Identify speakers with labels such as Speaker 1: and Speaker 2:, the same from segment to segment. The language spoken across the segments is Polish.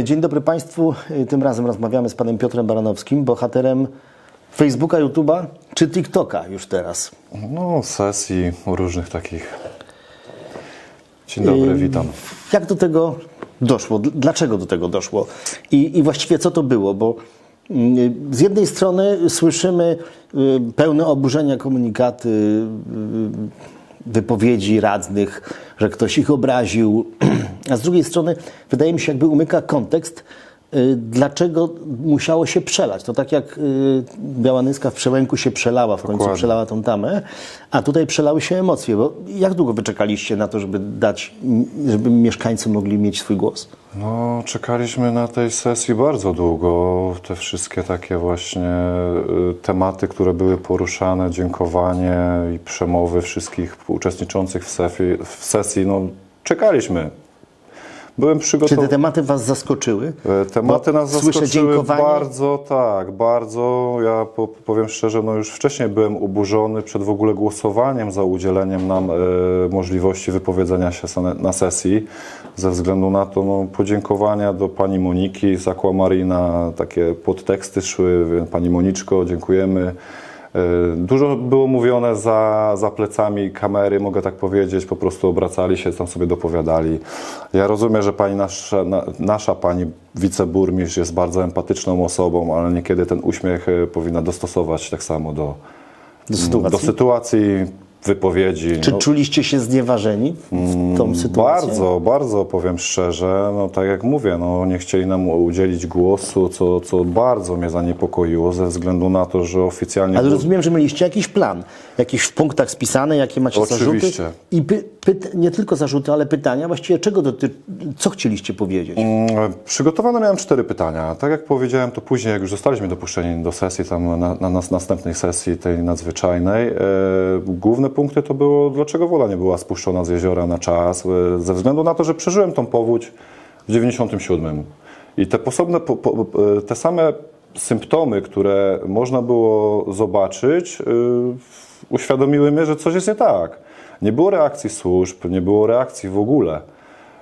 Speaker 1: Dzień dobry Państwu. Tym razem rozmawiamy z panem Piotrem Baranowskim, bohaterem Facebooka, YouTube'a czy TikToka już teraz.
Speaker 2: No, sesji różnych takich. Dzień dobry, witam.
Speaker 1: Jak do tego doszło? Dl- Dlaczego do tego doszło? I, i właściwie co to było? Bo mm, z jednej strony słyszymy y, pełne oburzenia komunikaty, y, wypowiedzi radnych, że ktoś ich obraził, a z drugiej strony wydaje mi się, jakby umyka kontekst, dlaczego musiało się przelać. To tak jak y, Biała Nyska w Przełęku się przelała, w końcu
Speaker 2: Dokładnie.
Speaker 1: przelała tą tamę, a tutaj przelały się emocje. Bo jak długo wyczekaliście na to, żeby dać, żeby mieszkańcy mogli mieć swój głos?
Speaker 2: No, czekaliśmy na tej sesji bardzo długo. Te wszystkie takie właśnie y, tematy, które były poruszane, dziękowanie i przemowy wszystkich uczestniczących w w sesji no, czekaliśmy. Byłem
Speaker 1: Czy
Speaker 2: przygotowany.
Speaker 1: te tematy was zaskoczyły?
Speaker 2: E, Tematy
Speaker 1: Bo
Speaker 2: nas zaskoczyły
Speaker 1: dziękowanie.
Speaker 2: bardzo, tak, bardzo. Ja po, powiem szczerze, no już wcześniej byłem oburzony przed w ogóle głosowaniem za udzieleniem nam e, możliwości wypowiedzenia się na sesji. Ze względu na to no, podziękowania do pani Moniki z Aquamarina, takie podteksty szły. Pani Moniczko, dziękujemy. E, Dużo było mówione za, za plecami kamery, mogę tak powiedzieć, po prostu obracali się, tam sobie dopowiadali. Ja rozumiem, że pani nasza, na, nasza pani wiceburmistrz jest bardzo empatyczną osobą, ale niekiedy ten uśmiech e, powinna dostosować tak samo do,
Speaker 1: Do
Speaker 2: do sytuacji wypowiedzi.
Speaker 1: Czy
Speaker 2: No,
Speaker 1: czuliście się znieważeni w tą sytuację?
Speaker 2: bardzo, bardzo powiem szczerze, no tak jak mówię, no nie chcieli nam udzielić głosu, co, co bardzo mnie zaniepokoiło ze względu na to, że oficjalnie...
Speaker 1: Ale
Speaker 2: był-
Speaker 1: rozumiem, że mieliście jakiś plan, jakiś w punktach spisane, jakie macie
Speaker 2: Oczywiście.
Speaker 1: zarzuty. Pyt, nie tylko zarzuty, ale pytania. Właściwie czego doty, co chcieliście powiedzieć?
Speaker 2: Mm, Przygotowane miałem cztery pytania. Tak jak powiedziałem, to później, jak już zostaliśmy dopuszczeni do sesji, tam na, na nas, następnej sesji, tej nadzwyczajnej, e, główne punkty to było, dlaczego woda nie była spuszczona z jeziora na czas, e, ze względu na to, że przeżyłem tą powódź w 97. I te, posobne, po, po, e, te same symptomy, które można było zobaczyć, e, uświadomiły mnie, że coś jest nie tak. Nie było reakcji służb, nie było reakcji w ogóle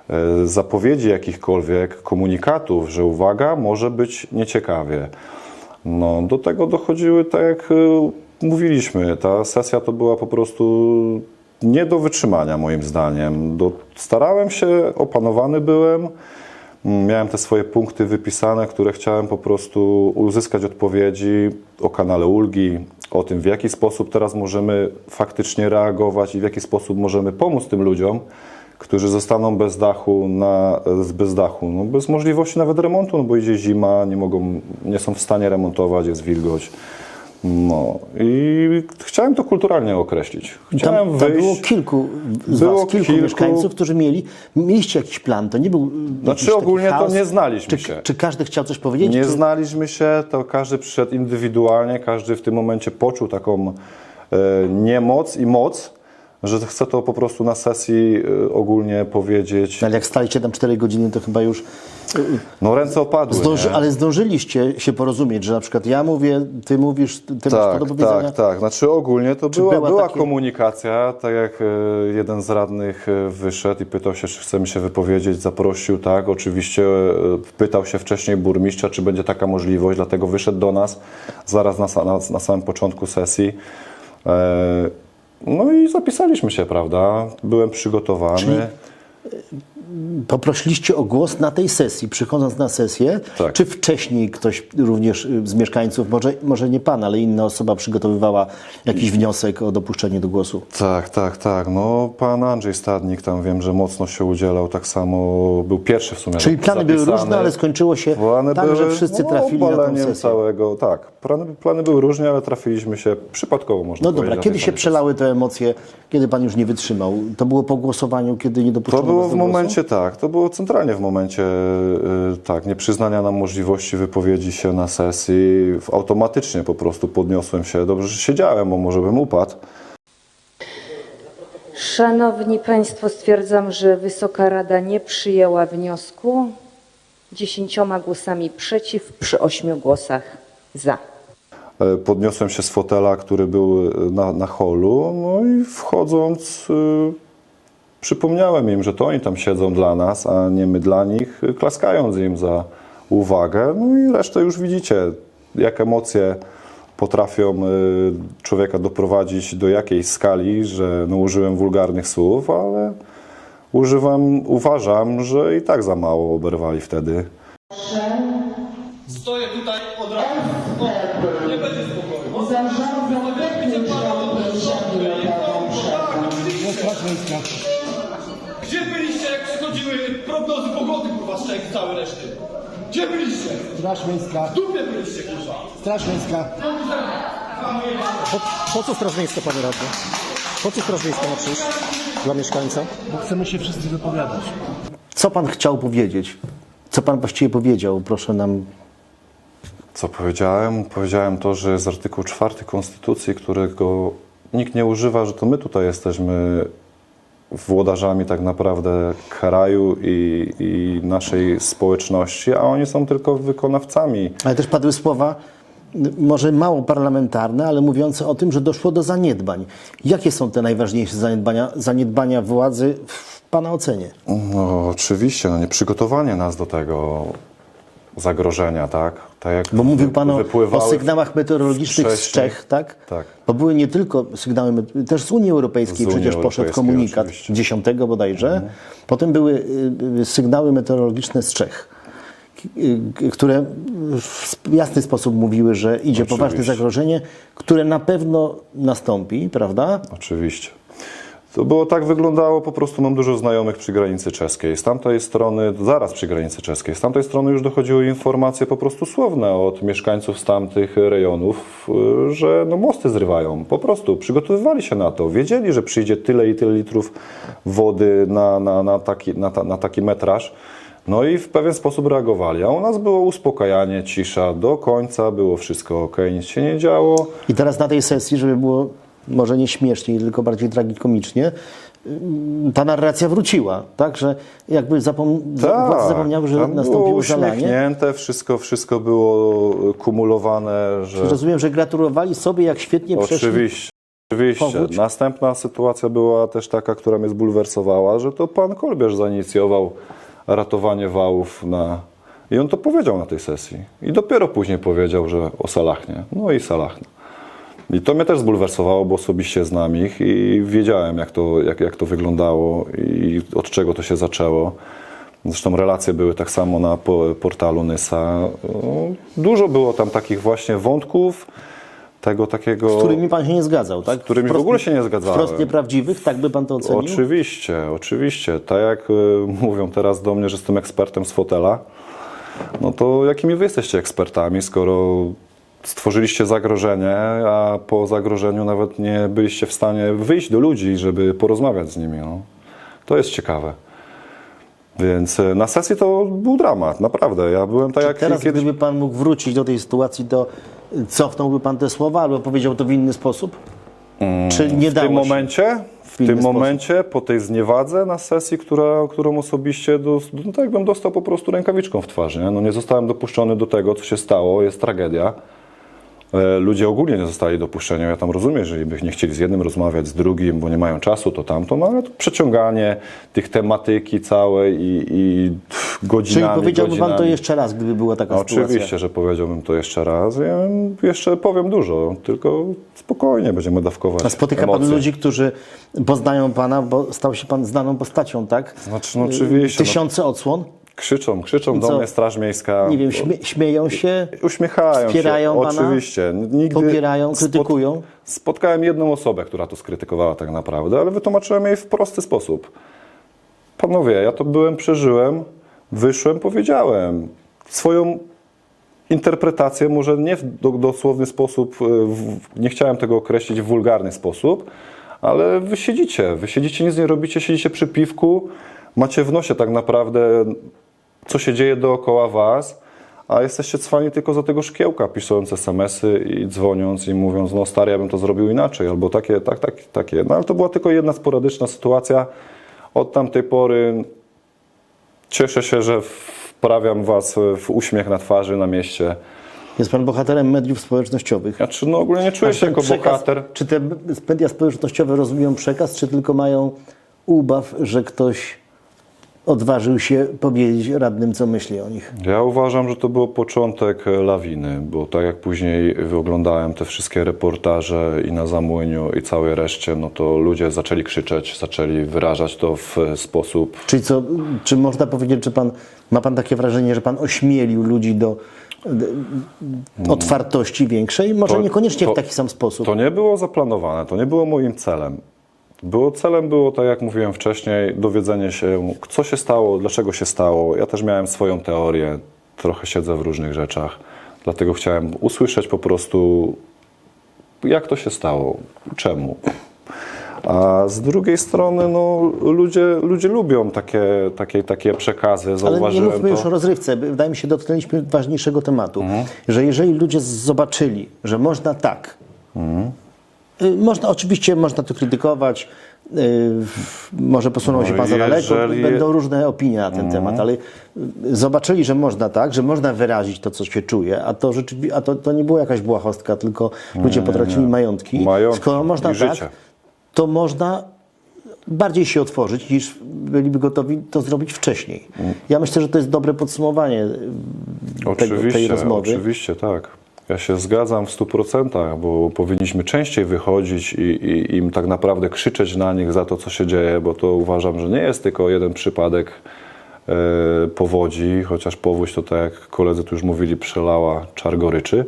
Speaker 2: e, zapowiedzi jakichkolwiek komunikatów, że uwaga, może być nieciekawie. No, do tego dochodziły, tak jak e, mówiliśmy, ta sesja to była po prostu nie do wytrzymania moim zdaniem. Do, starałem się, opanowany byłem, miałem te swoje punkty wypisane, które chciałem po prostu uzyskać odpowiedzi o kanale ulgi, o tym w jaki sposób teraz możemy faktycznie reagować i w jaki sposób możemy pomóc tym ludziom, którzy zostaną bez dachu, na, bez dachu, no bez możliwości nawet remontu, no bo idzie zima, nie mogą, nie są w stanie remontować, jest wilgoć. No i chciałem to kulturalnie określić. Chciałem
Speaker 1: Tam, tam
Speaker 2: wyjść.
Speaker 1: było kilku z
Speaker 2: Było
Speaker 1: was, kilku,
Speaker 2: kilku-
Speaker 1: mieszkańców, którzy mieli, mieliście jakiś plan. To nie był
Speaker 2: Znaczy, ogólnie to nie znaliśmy
Speaker 1: czy,
Speaker 2: się.
Speaker 1: Czy każdy chciał coś powiedzieć?
Speaker 2: Nie
Speaker 1: czy...
Speaker 2: znaliśmy się, to każdy przyszedł indywidualnie, każdy w tym momencie poczuł taką e, niemoc i moc, że chce to po prostu na sesji e, ogólnie powiedzieć.
Speaker 1: Ale jak staliście tam 4 godziny, to chyba już... y,
Speaker 2: No ręce opadły.
Speaker 1: Zdąży, ale zdążyliście się porozumieć, że na przykład ja mówię, ty mówisz, ty masz to
Speaker 2: Tak,
Speaker 1: do powiedzenia.
Speaker 2: tak, tak. Znaczy ogólnie to była,
Speaker 1: była
Speaker 2: była
Speaker 1: takie-
Speaker 2: komunikacja, tak jak e, jeden z radnych e, wyszedł i pytał się, czy chcemy się wypowiedzieć, zaprosił, tak. Oczywiście e, pytał się wcześniej burmistrza, czy będzie taka możliwość, dlatego wyszedł do nas zaraz na, na, na samym początku sesji. No i zapisaliśmy się, prawda? Byłem przygotowany.
Speaker 1: Czyli- Poprosiliście o głos na tej sesji, przychodząc na sesję,
Speaker 2: Tak.
Speaker 1: czy wcześniej ktoś również y, z mieszkańców, może, może nie pan, ale inna osoba przygotowywała jakiś wniosek o dopuszczenie do głosu?
Speaker 2: Tak, tak, tak. No, pan Andrzej Stadnik tam wiem, że mocno się udzielał, tak samo był pierwszy w sumie
Speaker 1: Czyli plany były różne, ale skończyło się
Speaker 2: Plany
Speaker 1: tak,
Speaker 2: były,
Speaker 1: że wszyscy
Speaker 2: no,
Speaker 1: trafili na tę sesję.
Speaker 2: całego, tak. Plany, plany były różne, ale trafiliśmy się przypadkowo, można
Speaker 1: No
Speaker 2: powiedzieć.
Speaker 1: dobra,
Speaker 2: na
Speaker 1: kiedy się przelały te emocje, kiedy pan już nie wytrzymał? To było po głosowaniu, kiedy nie dopuszczono
Speaker 2: To było w
Speaker 1: do
Speaker 2: tak, to było centralnie w momencie, y, tak, nieprzyznania nam możliwości wypowiedzi się na sesji. Automatycznie po prostu podniosłem się, dobrze, że siedziałem, bo może bym upadł.
Speaker 3: Szanowni Państwo, stwierdzam, że Wysoka Rada nie przyjęła wniosku dziesięcioma głosami przeciw przy ośmiu głosach za.
Speaker 2: E, Podniosłem się z fotela, który był e, na, na holu, no i wchodząc, y, Przypomniałem im, że to oni tam siedzą dla nas, a nie my dla nich, klaskając im za uwagę. No i resztę już widzicie, jak emocje potrafią y, człowieka doprowadzić do jakiejś skali, że no, użyłem wulgarnych słów, ale używam, uważam, że i tak za mało oberwali wtedy.
Speaker 4: Stoję tutaj od razu. O, nie będzie spokoju. Przychodziły prognozy pogody, kurwa, z Czech, całe reszty? Gdzie byliście?
Speaker 5: Straż Miejska,
Speaker 4: W dupie byliście, kurwa.
Speaker 5: Straż Miejska.
Speaker 6: Po, po co Straż Miejska, panie radny? Po co Straż Miejska ma przyjść dla mieszkańca?
Speaker 5: Bo chcemy się wszyscy wypowiadać.
Speaker 1: Co pan chciał powiedzieć? Co pan właściwie powiedział? Proszę nam
Speaker 2: Co powiedziałem? Powiedziałem to, że jest artykuł 4 Konstytucji, którego nikt nie używa, że to my tutaj jesteśmy włodarzami tak naprawdę kraju i, i naszej społeczności, a oni są tylko wykonawcami.
Speaker 1: Ale też padły słowa, może mało parlamentarne, ale mówiące o tym, że doszło do zaniedbań. Jakie są te najważniejsze zaniedbania, zaniedbania władzy w Pana ocenie?
Speaker 2: No oczywiście, no nieprzygotowanie nas do tego zagrożenia, tak? tak jak
Speaker 1: Bo mówił Pan o, o sygnałach meteorologicznych z. Czech, tak?
Speaker 2: Tak.
Speaker 1: Bo były nie tylko sygnały, też z Unii Europejskiej
Speaker 2: Z Unii
Speaker 1: przecież poszedł
Speaker 2: Europejskiej,
Speaker 1: komunikat
Speaker 2: oczywiście.
Speaker 1: 10 bodajże. Potem były y, y, sygnały meteorologiczne z Czech, y, które w jasny sposób mówiły, że idzie poważne
Speaker 2: Oczywiście.
Speaker 1: zagrożenie, które na pewno nastąpi, prawda?
Speaker 2: Oczywiście. To było tak wyglądało, po prostu mam dużo znajomych przy granicy czeskiej. Z tamtej strony, zaraz przy granicy czeskiej, z tamtej strony już dochodziły informacje po prostu słowne od mieszkańców z tamtych rejonów, y, że no mosty zrywają. Po prostu przygotowywali się na to. Wiedzieli, że przyjdzie tyle i tyle litrów wody na, na, na, taki, na, ta, na taki metraż. No i w pewien sposób reagowali. A u nas było uspokajanie, cisza do końca, było wszystko ok, nic się nie działo.
Speaker 1: I teraz na tej sesji, żeby było może nie śmieszniej, tylko bardziej tragikomicznie, ym, ta narracja wróciła, tak? Że jakby zapom- za- władze zapomniały, że
Speaker 2: Tak,
Speaker 1: nastąpiło zalanie.
Speaker 2: wszystko, wszystko było kumulowane, że
Speaker 1: Rozumiem, że gratulowali sobie, jak świetnie przeszli.
Speaker 2: oczywiście. Oczywiście.
Speaker 1: powódź.
Speaker 2: Następna sytuacja była też taka, która mnie zbulwersowała, że to pan Kolbierz zainicjował ratowanie wałów na... I on to powiedział na tej sesji. I dopiero później powiedział, że o Salachnie. No i Salachnie. I to mnie też zbulwersowało, bo osobiście znam ich i wiedziałem, jak to, jak, jak to wyglądało i od czego to się zaczęło. Zresztą relacje były tak samo na po, portalu Nysa. No, Dużo było tam takich właśnie wątków, tego takiego...
Speaker 1: Z którymi pan się nie zgadzał, tak?
Speaker 2: Z którymi w
Speaker 1: Wprost-
Speaker 2: ogóle się nie zgadzałem.
Speaker 1: Wprost nieprawdziwych, tak by pan to ocenił?
Speaker 2: Oczywiście, oczywiście. Tak jak y, mówią teraz do mnie, że jestem ekspertem z fotela, no to jakimi wy jesteście ekspertami, skoro stworzyliście zagrożenie, a po zagrożeniu nawet nie byliście w stanie wyjść do ludzi, żeby porozmawiać z nimi. No. To jest ciekawe. Więc y, na sesji to był dramat, naprawdę. Ja byłem tak jak
Speaker 1: Teraz,
Speaker 2: kiedyś...
Speaker 1: gdyby pan mógł wrócić do tej sytuacji, to cofnąłby pan te słowa albo powiedział to w inny sposób? Czy nie
Speaker 2: W
Speaker 1: dało
Speaker 2: tym
Speaker 1: się?
Speaker 2: momencie, w
Speaker 1: inny
Speaker 2: tym
Speaker 1: sposób.
Speaker 2: momencie, po tej zniewadze na sesji, która, którą osobiście, dos, no tak jakbym dostał po prostu rękawiczką w twarz. Nie? No nie zostałem dopuszczony do tego, co się stało, jest tragedia. E, Ludzie ogólnie nie zostali dopuszczeni. Ja tam rozumiem, że by nie chcieli z jednym rozmawiać, z drugim, bo nie mają czasu, to tamto, no ale to przeciąganie tych tematyki całej i, i pff,
Speaker 1: Czyli
Speaker 2: godzinami,
Speaker 1: powiedziałby pan to
Speaker 2: godzinami.
Speaker 1: jeszcze raz, gdyby była taka sytuacja?
Speaker 2: Oczywiście, że powiedziałbym to jeszcze raz. Ja jeszcze powiem dużo, tylko spokojnie będziemy dawkować
Speaker 1: A spotyka pan
Speaker 2: emocje.
Speaker 1: ludzi, którzy poznają pana, bo stał się pan znaną postacią, tak?
Speaker 2: Znaczy, no oczywiście, no.
Speaker 1: Tysiące odsłon?
Speaker 2: Krzyczą, krzyczą
Speaker 1: Co?
Speaker 2: do mnie Straż Miejska.
Speaker 1: Nie wiem, śmie- śmieją się,
Speaker 2: Uśmiechają
Speaker 1: Wspierają
Speaker 2: się.
Speaker 1: pana?
Speaker 2: Oczywiście. Nigdy
Speaker 1: popierają, krytykują?
Speaker 2: Spotkałem jedną osobę, która to skrytykowała tak naprawdę, ale wytłumaczyłem jej w prosty sposób. Panowie, ja to byłem, przeżyłem, wyszłem, powiedziałem. Swoją interpretację, może nie w do- dosłowny sposób, e, w, nie chciałem tego określić w wulgarny sposób, ale wy siedzicie, wy siedzicie, nic nie robicie, siedzicie przy piwku, macie w nosie tak naprawdę, co się dzieje dookoła was, a jesteście cwani tylko za tego szkiełka, pisząc SMS-y i dzwoniąc i mówiąc, no stary, ja bym to zrobił inaczej, albo takie, tak, tak, takie. No ale to była tylko jedna sporadyczna sytuacja. Od tamtej pory cieszę się, że wprawiam was w uśmiech na twarzy na mieście.
Speaker 1: Jest pan bohaterem mediów społecznościowych.
Speaker 2: Znaczy, no ogólnie nie czuję się jako
Speaker 1: przekaz-
Speaker 2: bohater.
Speaker 1: Czy te media społecznościowe rozumieją przekaz, czy tylko mają ubaw, że ktoś odważył się powiedzieć radnym, co myśli o nich.
Speaker 2: Ja uważam, że to był początek e, lawiny, bo tak jak później oglądałem te wszystkie reportaże i na Zamłyniu i całej reszcie, no to ludzie zaczęli krzyczeć, zaczęli wyrażać to w e, sposób
Speaker 1: Czyli co, czy można powiedzieć, że pan, ma pan takie wrażenie, że pan ośmielił ludzi do, do otwartości większej? Może
Speaker 2: To-
Speaker 1: niekoniecznie
Speaker 2: to-
Speaker 1: w taki sam sposób.
Speaker 2: To nie było zaplanowane, to nie było moim celem. Było celem było, tak jak mówiłem wcześniej, dowiedzenie się, co się stało, dlaczego się stało. Ja też miałem swoją teorię, trochę siedzę w różnych rzeczach, dlatego chciałem usłyszeć po prostu, jak to się stało, czemu. A z drugiej strony, no, ludzie, ludzie lubią takie, takie, takie przekazy,
Speaker 1: Ale nie
Speaker 2: zauważyłem
Speaker 1: mówmy
Speaker 2: to. Mhm.
Speaker 1: już o rozrywce. Wydaje mi się, dotknęliśmy ważniejszego tematu. Że jeżeli ludzie zobaczyli, że można tak,
Speaker 2: Mhm.
Speaker 1: Y, można, oczywiście można to krytykować, y, może posunął
Speaker 2: No
Speaker 1: się pan za daleko,
Speaker 2: Mhm.
Speaker 1: będą różne opinie na ten temat, ale y, zobaczyli, że można tak, że można wyrazić to, co się czuje, a to rzeczywiście, a to, to nie była jakaś błahostka, tylko ludzie potracili majątki.
Speaker 2: Majątki
Speaker 1: Skoro można tak,
Speaker 2: życie.
Speaker 1: to można bardziej się otworzyć, niż byliby gotowi to zrobić wcześniej. Ja myślę, że to jest dobre podsumowanie tego, tej rozmowy.
Speaker 2: oczywiście, tak. Ja się zgadzam w 100%, bo powinniśmy częściej wychodzić i, i im tak naprawdę krzyczeć na nich za to, co się dzieje, bo to uważam, że nie jest tylko jeden przypadek e, powodzi, chociaż powódź to tak jak koledzy tu już mówili, przelała czar goryczy,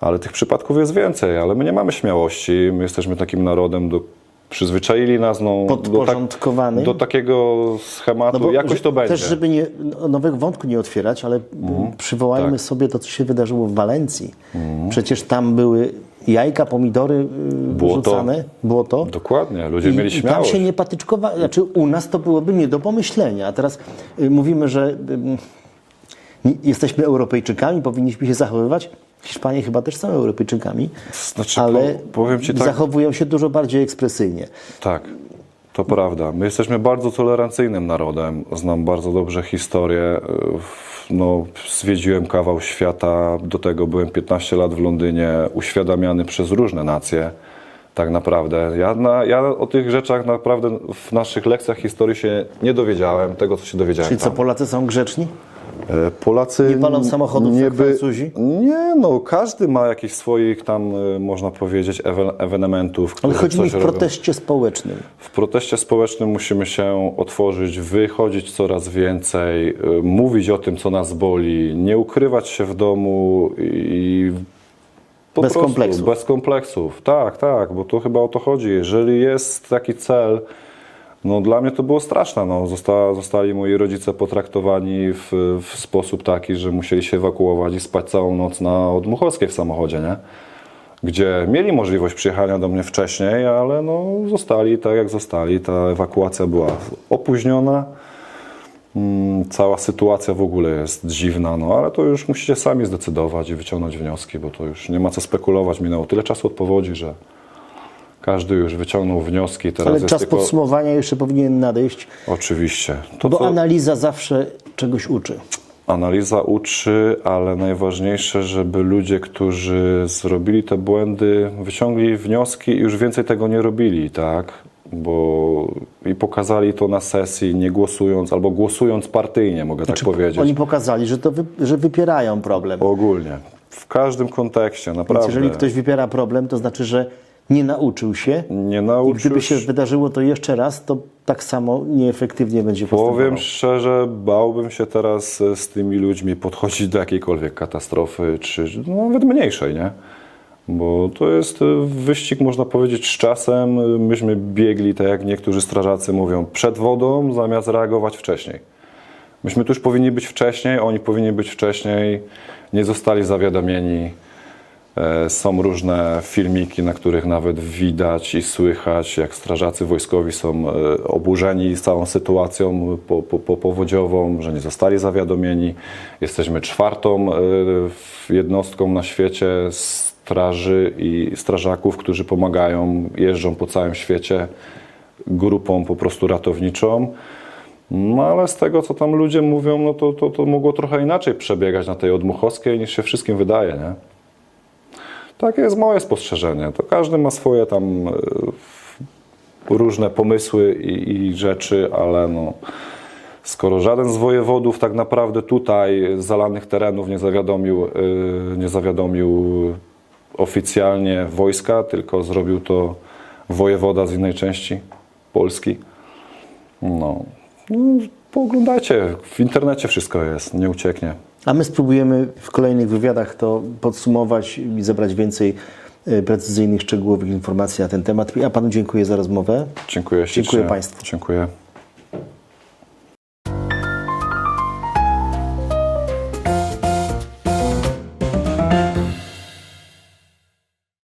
Speaker 2: ale tych przypadków jest więcej, ale my nie mamy śmiałości, my jesteśmy takim narodem, do, przyzwyczaili nas no, do,
Speaker 1: Podporządkowany.
Speaker 2: do takiego schematu,
Speaker 1: No
Speaker 2: jakoś to będzie.
Speaker 1: Też, żeby nie, no, nowego wątku nie otwierać, ale przywołajmy
Speaker 2: tak.
Speaker 1: sobie to, co się wydarzyło w Walencji. Przecież tam były jajka, pomidory y,
Speaker 2: Błoto.
Speaker 1: wrzucane, błoto.
Speaker 2: Dokładnie, ludzie
Speaker 1: I,
Speaker 2: mieli
Speaker 1: I tam
Speaker 2: śmiałość.
Speaker 1: się nie patyczkowali. Znaczy u nas to byłoby nie do pomyślenia. A teraz y, mówimy, że y, y, jesteśmy Europejczykami, powinniśmy się zachowywać. Hiszpanie chyba też są Europejczykami,
Speaker 2: Znaczy,
Speaker 1: ale
Speaker 2: po- powiem ci tak-
Speaker 1: zachowują się dużo bardziej ekspresyjnie.
Speaker 2: Tak, to prawda. My jesteśmy bardzo tolerancyjnym narodem. Znam bardzo dobrze historię. W- No, zwiedziłem kawał świata. Do tego byłem 15 lat w Londynie, uświadamiany przez różne nacje. Tak naprawdę. Ja, na, ja o tych rzeczach naprawdę w naszych lekcjach historii się nie dowiedziałem, tego co się dowiedziałem
Speaker 1: Czyli co,
Speaker 2: tam.
Speaker 1: Polacy są grzeczni?
Speaker 2: E, Polacy
Speaker 1: Nie palą samochodów jak Francuzi?
Speaker 2: Nie, no każdy ma jakichś swoich tam, e, można powiedzieć, ewe, ewenementów,
Speaker 1: Ale chodzi mi w
Speaker 2: robią.
Speaker 1: proteście społecznym.
Speaker 2: W proteście społecznym musimy się otworzyć, wychodzić coraz więcej, y, mówić o tym, co nas boli, nie ukrywać się w domu i po
Speaker 1: Bez
Speaker 2: prostu,
Speaker 1: kompleksów.
Speaker 2: Bez kompleksów, tak, tak, bo to chyba o to chodzi. Jeżeli jest taki cel, no dla mnie to było straszne. No. Zosta, zostali moi rodzice potraktowani w, w sposób taki, że musieli się ewakuować i spać całą noc na Odmuchowskiej w samochodzie, nie? gdzie mieli możliwość przyjechania do mnie wcześniej, ale no, zostali tak jak zostali. Ta ewakuacja była opóźniona. Mm, Cała sytuacja w ogóle jest dziwna, no ale to już musicie sami zdecydować i wyciągnąć wnioski, bo to już nie ma co spekulować. Minęło tyle czasu od powodzi, że każdy już wyciągnął wnioski. Teraz
Speaker 1: Ale czas
Speaker 2: tylko...
Speaker 1: podsumowania jeszcze powinien nadejść,
Speaker 2: Oczywiście. To,
Speaker 1: bo
Speaker 2: co...
Speaker 1: analiza zawsze czegoś uczy.
Speaker 2: Analiza uczy, ale najważniejsze, żeby ludzie, którzy zrobili te błędy, wyciągli wnioski i już więcej tego nie robili, tak? Bo i pokazali to na sesji, nie głosując, albo głosując partyjnie, mogę tak powiedzieć.
Speaker 1: Znaczy, Oni pokazali, że, to wy, że wypierają problem.
Speaker 2: Ogólnie. W każdym kontekście,
Speaker 1: Więc
Speaker 2: naprawdę.
Speaker 1: jeżeli ktoś wypiera problem, to znaczy, że nie nauczył się.
Speaker 2: nie
Speaker 1: I
Speaker 2: nauczył
Speaker 1: gdyby się wydarzyło to jeszcze raz, to tak samo nieefektywnie będzie postępował.
Speaker 2: Powiem szczerze, bałbym się teraz e, z tymi ludźmi podchodzić do jakiejkolwiek katastrofy, czy no, nawet mniejszej, nie? Bo to jest e, wyścig, można powiedzieć, z czasem. E, Myśmy biegli, tak jak niektórzy strażacy mówią, przed wodą, zamiast reagować wcześniej. Myśmy tu już powinni być wcześniej, oni powinni być wcześniej, nie zostali zawiadomieni. E, Są różne filmiki, na których nawet widać i słychać, jak strażacy wojskowi są e, oburzeni całą sytuacją po, po, po powodziową, że nie zostali zawiadomieni. Jesteśmy czwartą e, jednostką na świecie straży i strażaków, którzy pomagają, jeżdżą po całym świecie grupą po prostu ratowniczą. No ale z tego, co tam ludzie mówią, no to, to, to mogło trochę inaczej przebiegać na tej Odmuchowskiej, niż się wszystkim wydaje, nie? Takie jest moje spostrzeżenie. To każdy ma swoje tam e, różne pomysły i, i rzeczy, ale no, skoro żaden z wojewodów tak naprawdę tutaj z zalanych terenów nie zawiadomił, y, nie zawiadomił oficjalnie wojska, tylko zrobił to wojewoda z innej części Polski, no, no pooglądajcie, w internecie wszystko jest, nie ucieknie.
Speaker 1: A my spróbujemy w kolejnych wywiadach to podsumować i zebrać więcej e, precyzyjnych, szczegółowych informacji na ten temat. Ja panu dziękuję za rozmowę.
Speaker 2: Dziękuję.
Speaker 1: Dziękuję państwu.
Speaker 2: Dziękuję.